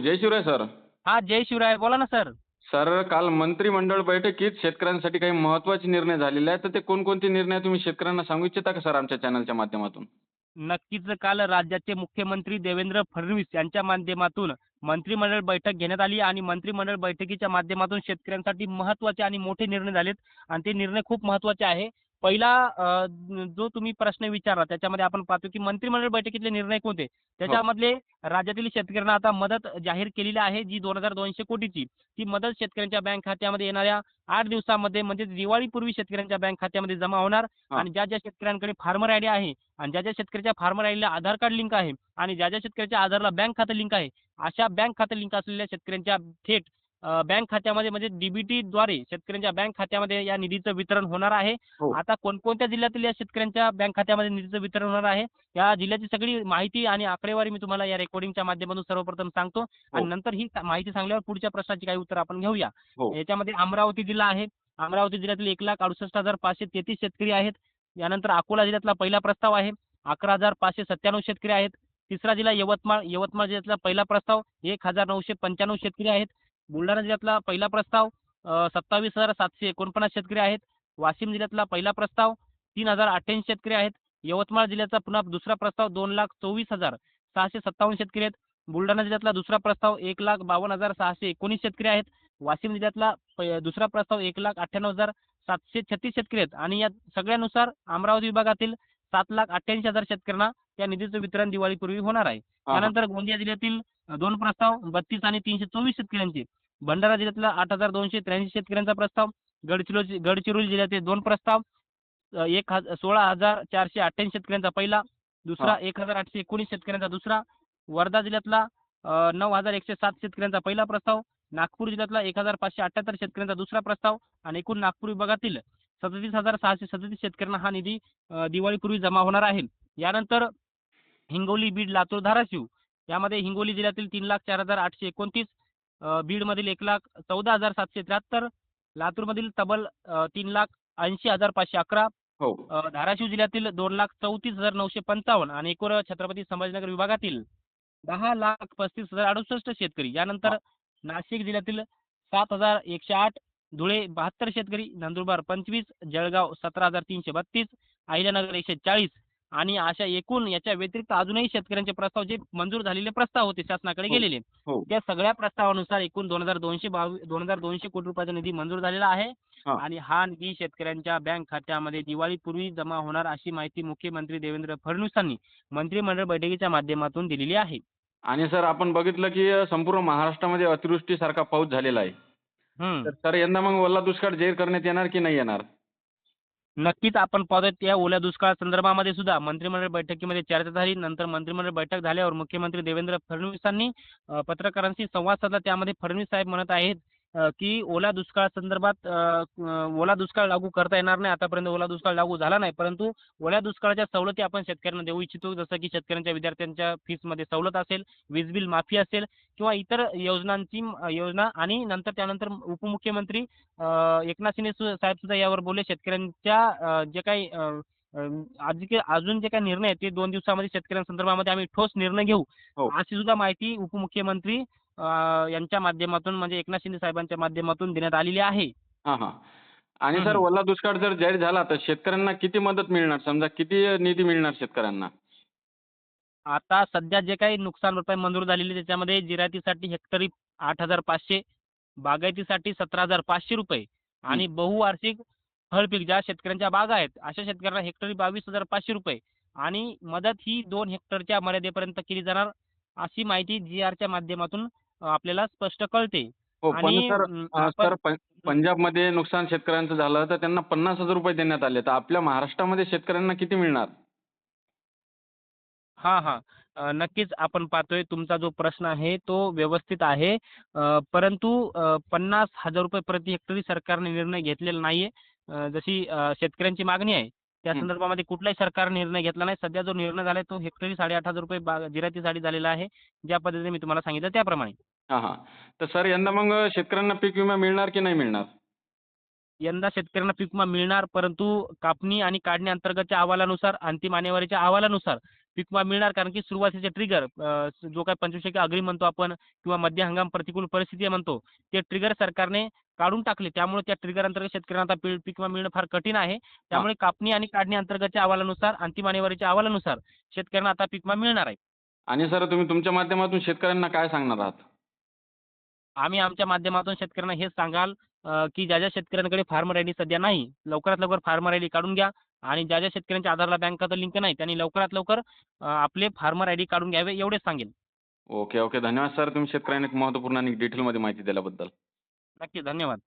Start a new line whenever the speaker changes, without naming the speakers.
जय Shivray sir.
हा जय शिवराय. बोला ना सर.
सर काल मंत्रिमंडळ बैठकीत शेतकऱ्यांसाठी काही महत्त्वाचे निर्णय झालेले आहेत. तर ते कोणकोणते निर्णय तुम्ही शेतकऱ्यांना सांगू इच्छिता का सर आमच्या चॅनलच्या माध्यमातून?
नक्कीच काल राज्याचे मुख्यमंत्री देवेंद्र फडणवीस यांच्या माध्यमातून मंत्रिमंडळ बैठक घेण्यात आली आणि मंत्रिमंडळ बैठकीच्या माध्यमातून शेतकऱ्यांसाठी महत्त्वाचे आणि मोठे निर्णय झालेत. आणि ते निर्णय खूप महत्त्वाचे आहे. पहिला जो तुम्ही प्रश्न विचारला त्याच्यामध्ये आपण पाहतो की मंत्रिमंडळ बैठकीतले निर्णय कोणते? त्याच्यामधले राज्यातील शेतकऱ्यांना आता मदत जाहीर केलेली आहे जी दोन हजार दोनशे कोटीची. ती मदत शेतकऱ्यांच्या बँक खात्यामध्ये येणाऱ्या आठ दिवसामध्ये म्हणजे दिवाळीपूर्वी शेतकऱ्यांच्या बँक खात्यामध्ये जमा होणार.
हा.
आणि ज्या ज्या शेतकऱ्यांकडे फार्मर आयडी आहे आणि ज्या ज्या शेतकऱ्याच्या फार्मर आयडीला आधार कार्ड लिंक आहे आणि ज्या ज्या शेतकऱ्याच्या आधारला बँक खातं लिंक आहे अशा बँक खातं लिंक असलेल्या शेतकऱ्यांच्या थेट बँक खात्यामध्ये म्हणजे डीबीटी द्वारे शेतकऱ्यांच्या बँक खात्यामध्ये या निधीचं वितरण होणार आहे.
हो.
आता कोणकोणत्या जिल्ह्यातील या शेतकऱ्यांच्या बँक खात्यामध्ये निधीचं वितरण होणार आहे? या जिल्ह्याची सगळी माहिती आणि आकडेवारी मी तुम्हाला या रेकॉर्डिंगच्या माध्यमातून सर्वप्रथम सांगतो. आणि
हो.
नंतर ही माहिती सांगल्यावर पुढच्या प्रश्नाची काही उत्तर आपण घेऊया.
हो.
याच्यामध्ये अमरावती जिल्हा आहे. अमरावती जिल्ह्यातील एक लाख अडुसष्ट हजार पाचशे तेहतीस शेतकरी आहेत. यानंतर अकोला जिल्ह्यातला पहिला प्रस्ताव आहे. अकरा हजार पाचशे सत्त्याण्णव शेतकरी आहेत. तिसरा जिल्हा यवतमाळ यवतमाळ जिल्ह्यातला पहिला प्रस्ताव एक हजार नऊशे पंच्याण्णव शेतकरी आहेत. बुलढाणा जिल्ह्यातला पहिला प्रस्ताव सत्तावीस हजार सातशे एकोणपन्नास शेतकरी आहेत. वाशिम जिल्ह्यातला पहिला प्रस्ताव तीन हजार अठ्ठ्याऐंशी शेतकरी आहेत. यवतमाळ जिल्ह्याचा पुन्हा दुसरा प्रस्ताव दोन लाख चोवीस हजार सहाशे सत्तावन्न शेतकरी आहेत. बुलढाणा जिल्ह्यातला दुसरा प्रस्ताव एक लाख बावन्न हजार सहाशे एकोणीस शेतकरी आहेत. वाशिम जिल्ह्यातला दुसरा प्रस्ताव एक लाख अठ्ठ्याण्णव हजार सातशे छत्तीस शेतकरी आहेत. आणि या सगळ्यानुसार अमरावती विभागातील सात लाख अठ्ठ्याऐंशी हजार शेतकऱ्यांना या निधीचं वितरण दिवाळीपूर्वी होणार आहे. त्यानंतर गोंदिया जिल्ह्यातील दोन प्रस्ताव बत्तीस आणि तीनशे चोवीस शेतकऱ्यांचे. भंडारा जिल्ह्यातला आठ हजार दोनशे त्र्याऐंशी शेतकऱ्यांचा प्रस्ताव गडचिरोली गडचिरोली जिल्ह्यातील दोन प्रस्ताव एक हज सोळा हजार चारशे अठ्ठ्याऐंशी शेतकऱ्यांचा पहिला दुसरा. एक हजार आठशे एकोणीस शेतकऱ्यांचा दुसरा वर्धा जिल्ह्यातला नऊ हजार एकशे सात शेतकऱ्यांचा पहिला प्रस्ताव नागपूर जिल्ह्यातला एक हजार पाचशे अठ्ठ्याहत्तर शेतकऱ्यांचा दुसरा प्रस्ताव आणि एकूण नागपूर विभागातील सदतीस हजार सहाशे सदतीस शेतकऱ्यांना हा निधी दिवाळीपूर्वी जमा होणार आहे यानंतर हिंगोली बीड लातूर धाराशिव यामध्ये हिंगोली जिल्ह्यातील तीन लाख चार हजार आठशे एकोणतीस बीडमधील एक लाख चौदा हजार सातशे त्र्याहत्तर लातूरमधील तब्बल अ, तीन लाख ऐंशी हजार पाचशे अकरा
हो.
धाराशिव जिल्ह्यातील दोन लाख चौतीस हजार नऊशे पंचावन्न आणि एकूण छत्रपती संभाजीनगर विभागातील दहा लाख पस्तीस हजार अडुसष्ट शेतकरी. यानंतर नाशिक जिल्ह्यातील सात हजार एकशे आठ धुळे बहात्तर शेतकरी नंदुरबार पंचवीस जळगाव सतरा हजार तीनशे बत्तीस अहिल्यानगर एकशे चाळीस आणि अशा एकूण याच्या व्यतिरिक्त अजूनही शेतकऱ्यांचे प्रस्ताव जे मंजूर झालेले प्रस्ताव होते शासनाकडे
हो.
गेलेले
हो
त्या सगळ्या प्रस्तावानुसार एकूण दोन हजार दोनशे बावीस दोन हजार दोनशे कोटी रुपयाचा निधी मंजूर झालेला आहे
हा.
आणि हा निधी शेतकऱ्यांच्या बँक खात्यामध्ये दिवाळीपूर्वी जमा होणार अशी माहिती मुख्यमंत्री देवेंद्र फडणवीसांनी मंत्रिमंडळ बैठकीच्या माध्यमातून दिलेली आहे
आणि सर आपण बघितलं की संपूर्ण महाराष्ट्रामध्ये अतिवृष्टीसारखा पाऊस झालेला आहे
हम्म.
तर सर यंदा मग ओला दुष्काळ जाहीर करण्यात येणार की नाही येणार
नक्कीच आपण पाहतोय त्या ओल्या दुष्काळ संदर्भामध्ये सुद्धा मंत्रिमंडळ बैठकीमध्ये चर्चा झाली. नंतर मंत्रिमंडळ बैठक झाल्यावर मुख्यमंत्री देवेंद्र फडणवीसांनी पत्रकारांशी संवाद साधला. त्यामध्ये फडणवीस साहेब म्हणत आहेत की ओल्या दुष्काळ संदर्भात ओला दुष्काळ लागू करता येणार नाही आतापर्यंत ओला दुष्काळ लागू झाला नाही परंतु ओल्या दुष्काळाच्या सवलती आपण शेतकऱ्यांना देऊ इच्छितो जसं की शेतकऱ्यांच्या विद्यार्थ्यांच्या फीसमध्ये सवलत असेल वीज बिल माफी असेल किंवा इतर योजनांची योजना आणि नंतर त्यानंतर उपमुख्यमंत्री एकनाथ शिंदे साहेब सुद्धा यावर बोलले शेतकऱ्यांच्या जे काही आज अजून जे काही निर्णय आहेत ते दोन दिवसामध्ये शेतकऱ्यांसंदर्भामध्ये आम्ही ठोस निर्णय घेऊ
हो.
अशी सुद्धा माहिती उपमुख्यमंत्री यांच्या माध्यमातून म्हणजे एकनाथ शिंदे साहेबांच्या माध्यमातून देण्यात आलेली आहे.
हां हां. आणि सर. ओला दुष्काळ जर जाहीर झाला तर शेतकऱ्यांना किती मदत मिळणार? समजा किती निधी मिळणार शेतकऱ्यांना?
आता सध्या जे काही नुकसान भरपाई मंजूर झालेली आहे, त्याच्यामध्ये जिरायतीसाठी हेक्टरी आठ हजार पाचशे बागायतीसाठी सतरा हजार पाचशे रुपये आणि बहुवार्षिक फळपीक ज्या शेतकऱ्यांच्या बागा आहेत अशा शेतकऱ्यांना हेक्टरी बावीस हजार पाचशे रुपये आणि मदत ही दोन हेक्टरच्या मर्यादेपर्यंत केली जाणार अशी माहिती जी आरच्या माध्यमातून आपल्याला स्पष्ट कळते.
हो पण सर सर पंजाबमध्ये नुकसान शेतकऱ्यांचं झालं तर त्यांना पन्नास हजार रुपये देण्यात आले. तर आपल्या महाराष्ट्रामध्ये शेतकऱ्यांना किती मिळणार?
हां हां. नक्कीच आपण पाहतोय तुमचा जो प्रश्न आहे तो व्यवस्थित आहे. परंतु पन्नास हजार रुपये प्रति हेक्टरी सरकारने निर्णय घेतलेला नाहीये. जशी शेतकऱ्यांची मागणी आहे त्या. संदर्भामध्ये कुठलाही सरकारने निर्णय घेतला नाही. सध्या जो निर्णय झालाय तो हेक्टरी साडेआठ हजार रुपये बा जिरायतीसाठी झालेला आहे. ज्या पद्धतीने मी तुम्हाला सांगितलं त्याप्रमाणे.
हां हां. तर सर यंदा मग शेतकऱ्यांना पीक विमा मिळणार की नाही मिळणार?
यंदा शेतकऱ्यांना पीक विमा मिळणार परंतु कापणी आणि काढणी अंतर्गतच्या अहवालानुसार अंतिम आणेवारीच्या अहवालानुसार पीक विमा मिळणार कारण की सुरुवातीचे ट्रिगर जो काही पंचवीस टक्के अग्री म्हणतो आपण किंवा मध्य हंगाम प्रतिकूल परिस्थिती म्हणतो ते ट्रिगर सरकारने काढून टाकले. त्यामुळे त्या ट्रिगर अंतर्गत शेतकऱ्यांना आता पीक विमा मिळणं फार कठीण आहे. त्यामुळे कापणी आणि काढणी अंतर्गतच्या अहवालानुसार अंतिम आणेवारीच्या अहवालानुसार शेतकऱ्यांना आता पीक विमा मिळणार आहे.
आणि सर तुम्ही तुमच्या माध्यमातून शेतकऱ्यांना काय सांगणार आहात?
आम्ही आमच्या माध्यमातून शेतकऱ्यांना हेच सांगाल की ज्या ज्या शेतकऱ्यांकडे फार्मर आय डी सध्या नाही लवकरात लवकर फार्मर आय डी काढून घ्या आणि ज्या ज्या शेतकऱ्यांच्या आधारला बँक खातं लिंक नाही त्यांनी लवकरात लवकर आपले फार्मर आय डी काढून घ्यावे एवढेच सांगेल.
Okay okay. धन्यवाद सर. तुम्ही शेतकऱ्यांना एक महत्त्वपूर्ण आणि डिटेलमध्ये माहिती दिल्याबद्दल.
नक्की धन्यवाद.